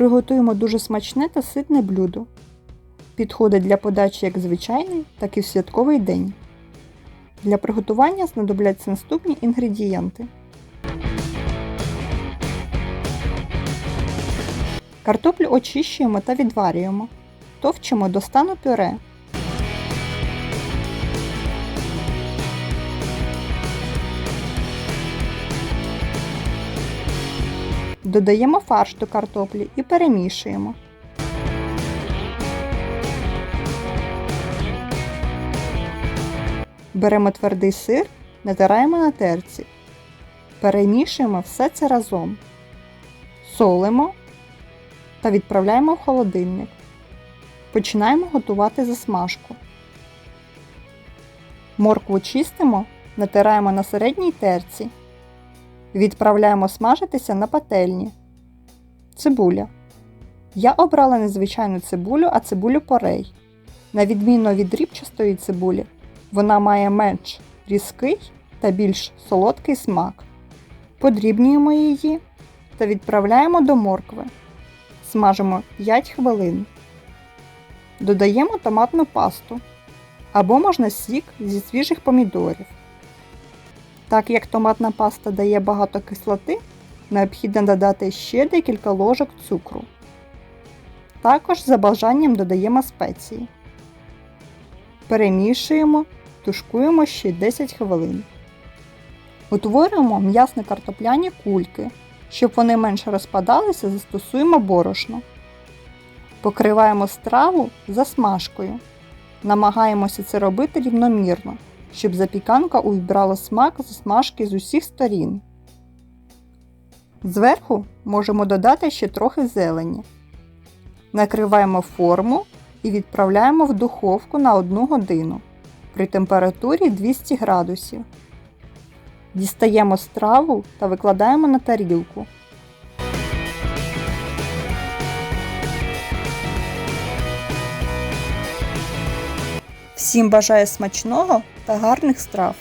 Приготуємо дуже смачне та ситне блюдо. Підходить для подачі як звичайний, так і в святковий день. Для приготування знадобляться наступні інгредієнти. Картоплю очищуємо та відварюємо. Товчимо до стану пюре. Додаємо фарш до картоплі і перемішуємо. Беремо твердий сир, натираємо на терці. Перемішуємо все це разом. Солимо та відправляємо в холодильник. Починаємо готувати засмажку. Моркву чистимо, натираємо на середній терці. Відправляємо смажитися на пательні. Цибуля. Я обрала не звичайну цибулю, а цибулю порей. На відміну від рібчастої цибулі, вона має менш різкий та більш солодкий смак. Подрібнюємо її та відправляємо до моркви. Смажимо 5 хвилин. Додаємо томатну пасту або можна сік зі свіжих помідорів. Так як томатна паста дає багато кислоти, необхідно додати ще декілька ложок цукру. Також за бажанням додаємо спеції. Перемішуємо, тушкуємо ще 10 хвилин. Утворюємо м'ясно картопляні кульки. Щоб вони менше розпадалися, застосуємо борошно. Покриваємо страву засмажкою. Намагаємося це робити рівномірно, щоб запіканка увібрала смак засмажки з усіх сторін. Зверху можемо додати ще трохи зелені. Накриваємо форму і відправляємо в духовку на 1 годину при температурі 200 градусів. Дістаємо страву та викладаємо на тарілку. Всім бажаю смачного та гарних страв!